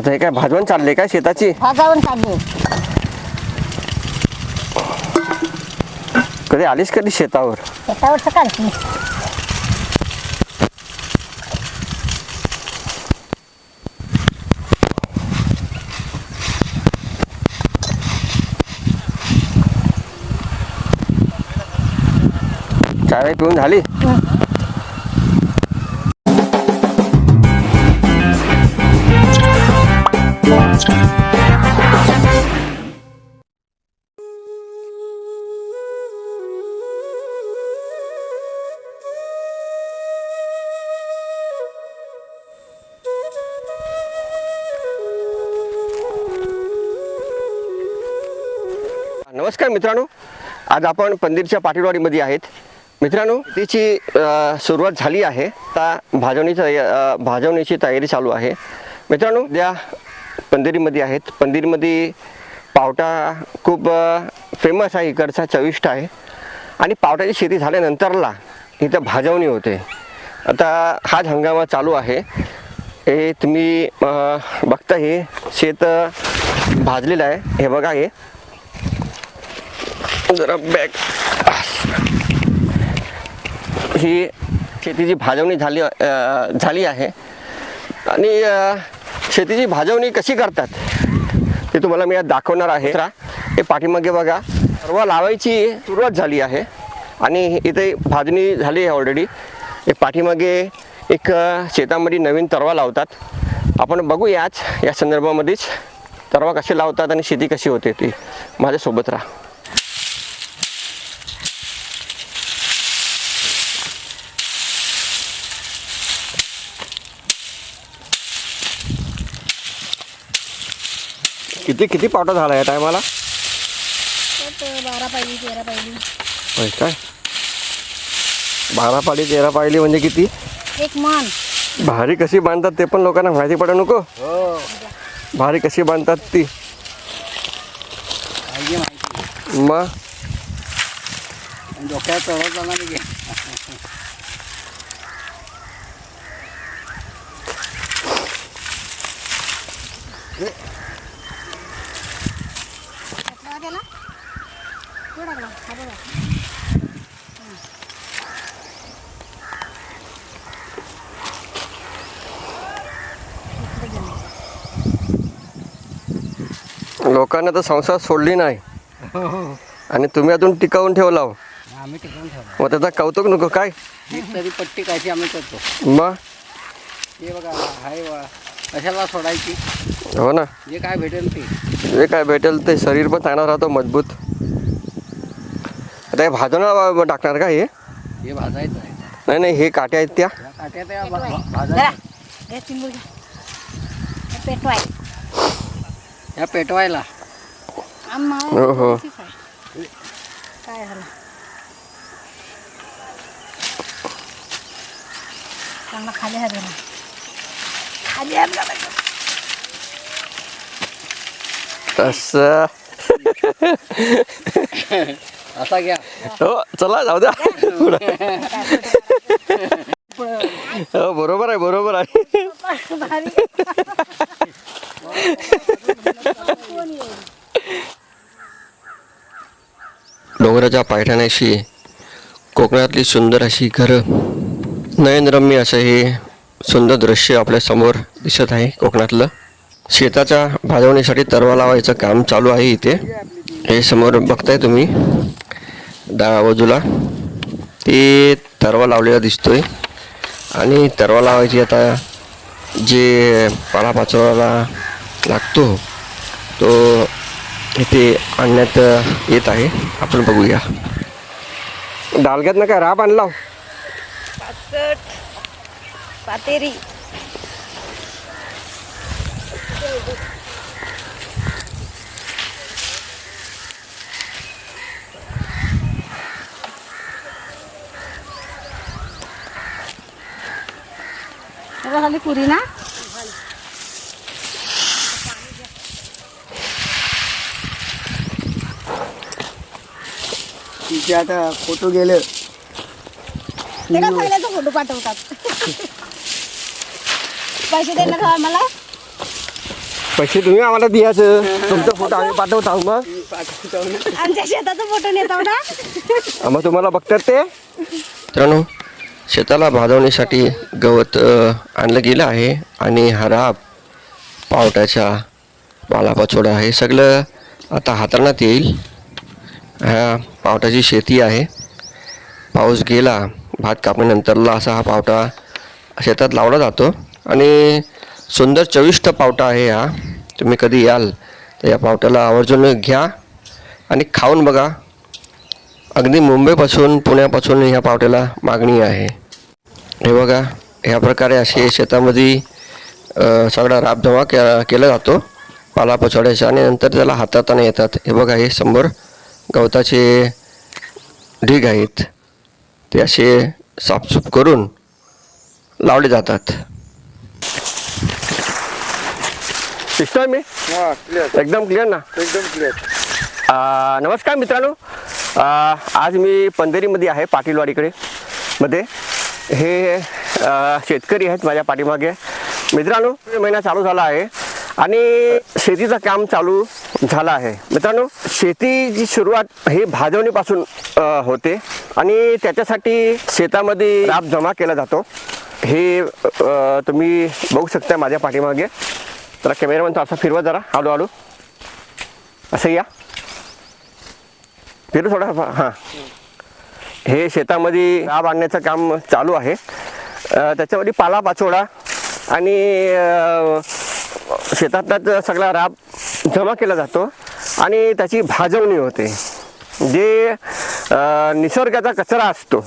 आता हे काय भाजवण चालले काय शेताची? भाजावून काढले कधी आलीस कधी शेतावर? शेतावर चाय पिऊन झाली? नमस्कार मित्रांनो आज आपण पंदिरच्या पाटीलवाडीमध्ये आहेत. मित्रांनो तिची सुरुवात झाली आहे आता भाजवणीची तया भाजवणीची तयारी चालू आहे. मित्रांनो त्या पंदिरीमध्ये आहेत. पंदिरीमध्ये पावटा खूप फेमस आहे इकडचा चविष्ट आहे. आणि पावटाची शेती झाल्यानंतरला इथं भाजवणी होते. आता हाच हंगामा चालू आहे. हे तुम्ही बघता हे शेत भाजलेलं आहे. हे बघा हे. जरा बॅग ही शेतीची भाजवणी झाली झाली आहे. आणि शेतीची भाजवणी कशी करतात ते तुम्हाला मी आज दाखवणार आहे. हे पाठीमागे बघा. सर्व लावायची सुरुवात झाली आहे. आणि इथे भाजणी झाली आहे ऑलरेडी एक पाठीमागे एक शेतामध्ये नवीन तरवा लावतात. आपण बघूयाच या संदर्भामध्येच. तरवा कसे लावतात आणि शेती कशी होते ती. माझ्यासोबत राहा. किती किती पावटा झाला या टायमाला बारा पाहिली तेरा पाहिली होय काय? बारा पाडी तेरा पाहिली म्हणजे किती? एक मन. भारी कशी बांधतात ते पण लोकांना माहिती पडू नको. भारी कशी बांधतात ती. मग? डोक्यात चढवताना मी घे त्याला तो टाकला हा बघा. लोकांना तर संसार सोडली नाही. आणि तुम्ही अजून टिकावून ठेवला हो. आम्ही टिकवून ठेवतो मग त्याचा कौतुक नको काय? एक तरी पट्टी कायची आम्ही करतो. मग? हे बघा हाय वा कशाला सोडायची? हो ना. जे काय भेटेल ते. जे काय भेटेल ते शरीर पण चांगला राहतो मजबूत. आता हे भाजून टाकणार का हे? हे भाजायचं आहे. नाही नाही हे काट्या आहेत त्या. या काट्या त्या भा- पेटवाय. भा- जरा. भाजायच्या हे चिंबूर घ्या हे पेटवाय. या पेटवायला. हो, हो. तशीच आहे. काय झालं? चांगला खाली आहे असा. घ्या. हो चला जाऊ द्या. हो बरोबर आहे बरोबर आहे. डोंगराच्या पायथ्याशी कोकणातली सुंदर अशी घरं. नयनरम्य असं हे सुंदर दृश्य आपल्यासमोर दिसत आहे कोकणातलं. शेताच्या भाजवणीसाठी तरवा लावायचं काम चालू आहे इथे. हे समोर बघताय तुम्ही. डाव्या बाजूला. ते तरवा लावलेला दिसतोय. आणि तरवा लावायची आता जे पालापाचोळाला लागतो तो इथे आणण्यात येत आहे. आपण बघूया. डालग्यात ना काय राब आणला हो? पातेरी. खाली पुरी ना? तिचे आता फोटो गेले. फोटो पाठवतात? पैसे देणार का मला? पैसे तुम्ही आम्हाला द्यायचं. तुमचा फोटो आम्ही पाठवतो मग. आमच्या शेताचं फोटो नेतो ना? मग तुम्हाला बघतात ते? मित्रांनो शेताला भाजवण्यासाठी गवत आणलं गेलं आहे आणि हराब पावट्याच्या पालापाचोडा हे सगळं आता हाताळण्यात येईल. ह्या पावट्याची शेती आहे. पाऊस गेला भात कापणीनंतरला असा हा पावटा शेतात लावला जातो. आणि सुंदर चविष्ट पावटा आहे हा. तुम्ही कधी याल तर या पावट्याला आवर्जून घ्या आणि खाऊन बघा. अगदी मुंबईपासून पुण्यापासून ह्या पावट्याला मागणी आहे. हे बघा ह्या प्रकारे असे शेतामध्ये सगळा राबधमा के केला जातो. पाला पचवड्याचा आणि नंतर त्याला हाताळताना येतात. हे बघा हे समोर गवताचे ढीग आहेत. ते असे साफसूफ करून लावले जातात. दिसतोय मी हा क्लिअर एकदम क्लिअर ना? एकदम क्लिअर आ, नमस्कार मित्रांनो. आ, आज मी पंधेरीमध्ये आहे पाटीलवाडीकडे. मध्ये. हे आ, शेतकरी आहेत माझ्या पाठीमागे. मित्रांनो महिना चालू झाला आहे आणि शेतीचं काम चालू झालं आहे. मित्रांनो शेतीची सुरुवात ही भाजवणीपासून अ, होते आणि त्याच्यासाठी शेतामध्ये राब जमा केला जातो. हे अ, तुम्ही बघू शकता माझ्या पाठीमागे. जरा कॅमेरामॅनचा असा फिरवा जरा. हळू हळू. असं या. फिरू थोडा हां. हे शेतामध्ये राब आणण्याचं काम चालू आहे. त्याच्यामध्ये पाला पाचोडा आणि अ, शेतातलाच सगळा राब जमा केला जातो आणि त्याची भाजवणी होते. जे निसर्गाचा कचरा असतो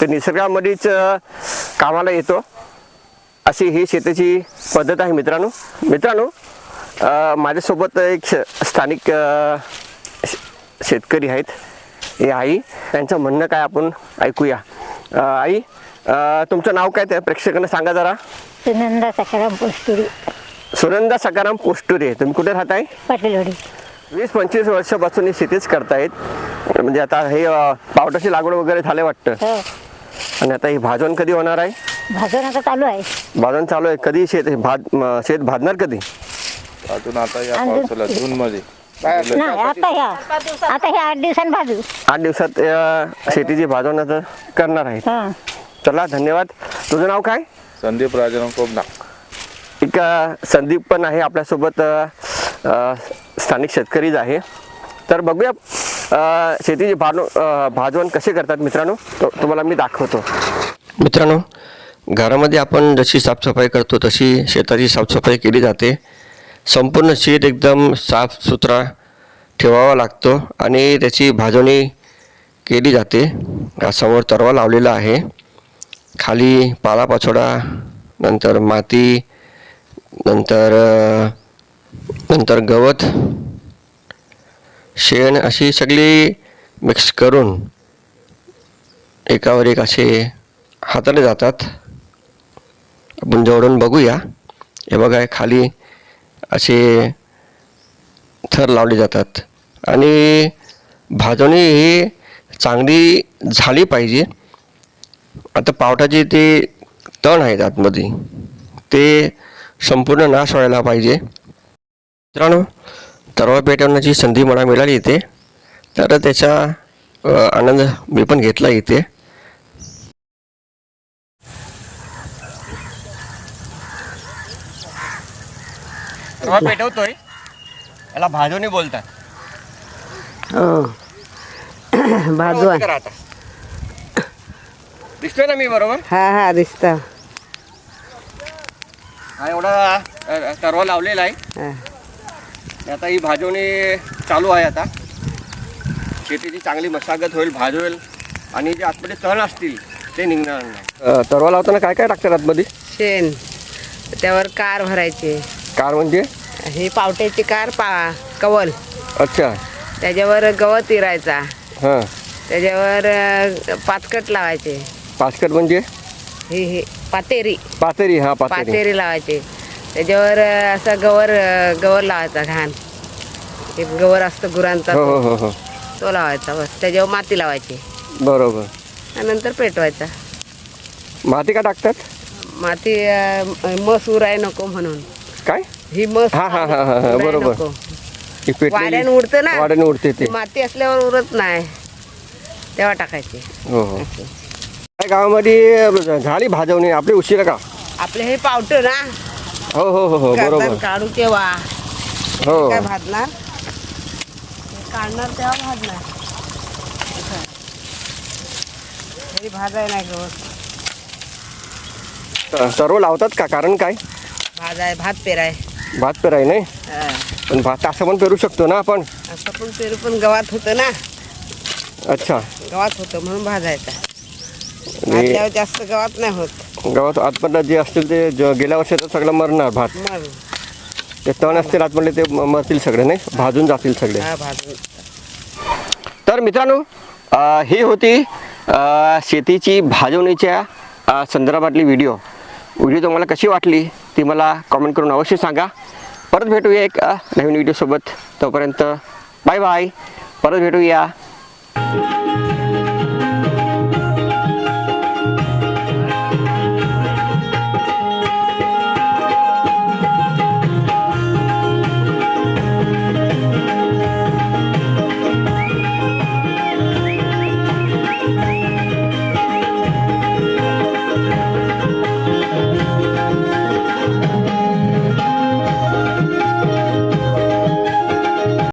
ते निसर्गामध्येच कामाला येतो. अशी ही शेतीची पद्धत आहे मित्रांनो. मित्रांनो माझ्यासोबत एक स्थानिक शेतकरी आहेत. हे आई त्यांचं म्हणणं काय आपण ऐकूया. आई तुमचं नाव काय त्या प्रेक्षकांना सांगा जरा. सुनंदा सकाराम पोस्टुरी. सुनंदा सकाराम पोस्टुरे. तुम्ही कुठे राहताय? पाटीलवाडी वीस पंचवीस वर्षापासून ही शेतीच करतायत. म्हणजे आता हे पावटाची लागवड वगैरे झाले वाटतं. हो. आणि आता ही भाजवण कधी होणार आहे? भाजून आता चालू आहे. भाजवण चालू आहे. कधी शेत भाज म, शेत भाजणार कधी? अजून आता या अजून- पावसाला जून मध्ये. नाही आता ह्या आता ह्या आठ दिवसांनी भाजू. आठ दिवसात अ, शेतीची भाजवण्याचं करणार आहेत हा. चला धन्यवाद. तुझं नाव काय? संदीप राजाराम कोबना. एक अ, संदीप पण आहे आपल्यासोबत अ, अ, स्थानिक शेतकरीच आहे. तर बघूया अ, शेतीची अ, भाजवण कसे करतात मित्रांनो? तो तुम्हाला मी दाखवतो. मित्रांनो घरामध्ये आपण जशी साफसफाई करतो तशी शेताची साफसफाई केली जाते. संपूर्ण शेत एकदम साफसुथरा ठेवावा लागतो आणि त्याची भाजवणी केली जाते. समोर तरवा लावलेला आहे. खाली पालापाचोडा नंतर माती नंतर नंतर गवत शेण अशी सगळी मिक्स करून एकावर एक असे हाताळले जातात. आपण जवळून बघूया. हे बघा हे खाली असे थर लावले जातात. आणि भाजवणी ही चांगली झाली पाहिजे. आता पावटाचे ते तण आहेत आतमध्ये. ते संपूर्ण नाश व्हायला पाहिजे. मित्रांनो तरवा पेटवण्याची संधी मला मिळाली इथे. तर त्याचा आनंद मी पण घेतला इथे. तरवा पेटवतोय. याला भाजवणी बोलतात. हो. भाजवा. करा आता. दिसतोय ना मी बरोबर? हा हा दिसता. हा एवढा अ, तरवा लावलेला आहे. हा. आता ही भाजवणी चालू आहे आता. शेतीची चांगली मशागत होईल भाजवेल आणि जे आतमध्ये तण असतील ते निघणार नाही. तरवा लावताना काय काय टाकतात आतमध्ये? शेण. त्यावर कार भरायचे. कार म्हणजे? ही पावट्याची कार पा कवल. अच्छा. त्याच्यावर गवत इरायचा हां. त्याच्यावर पाचकट लावायचे. पाचकट म्हणजे? ही ही पातेरी. पातेरी हा पातेरी. पातेरी लावायचे. त्याच्यावर असं गवर गवर लावायचा घाण. एक गवर असतो गुरांचा हो हो तो. हो हो तो लावायचा बस. त्याच्यावर माती लावायची. बरोबर. आणि नंतर पेटवायचा. माती का टाकतात? माती अ, मस उराय नको म्हणून. काय? ही मस्त हा, हा, हा, हा, हा, बरोबर. नको. ही पेटलेली वाऱ्यानं उडतं ना? वाऱ्याने उडते ते. माती असल्यावर उरत नाही. तेव्हा टाकायची. हो हो. काय गावामध्ये झाली भाजवणी? आपली उशिरा का? आपले हे पावटं ना. हो हो हो हो करतात बरोबर. काढू तेव्हा. हो. काय भाजणार? हे काढणार तेव्हा भाजणार. असं. भाजाय नाही गवत सर्व लावतात का? कारण काय? भाजाय भात पेराय भात पेराय नाही. पण भात असं पण पेरू शकतो ना आपण? असं पण पेरू पण गवात होतं ना. अच्छा. गवात होतं म्हणून भाजायचा. भाजल्यावर जास्त गवात नाही होत. गावात आतमधलं जे असतील ते ज- गेल्या वर्षाचं सगळं मरणार भात. मग ते तण असतील आतमधले ते म- मरतील सगळे नाही? भाजून जातील सगळे. हा भाजून. तर मित्रांनो अ, ही होती अ, शेतीची भाजवणीच्या अ, संदर्भातली व्हिडिओ व्हिडिओ तुम्हाला कशी वाटली ती मला कॉमेंट करून अवश्य सांगा. परत भेटूया एक नवीन व्हिडिओसोबत तोपर्यंत बाय बाय परत भेटूया.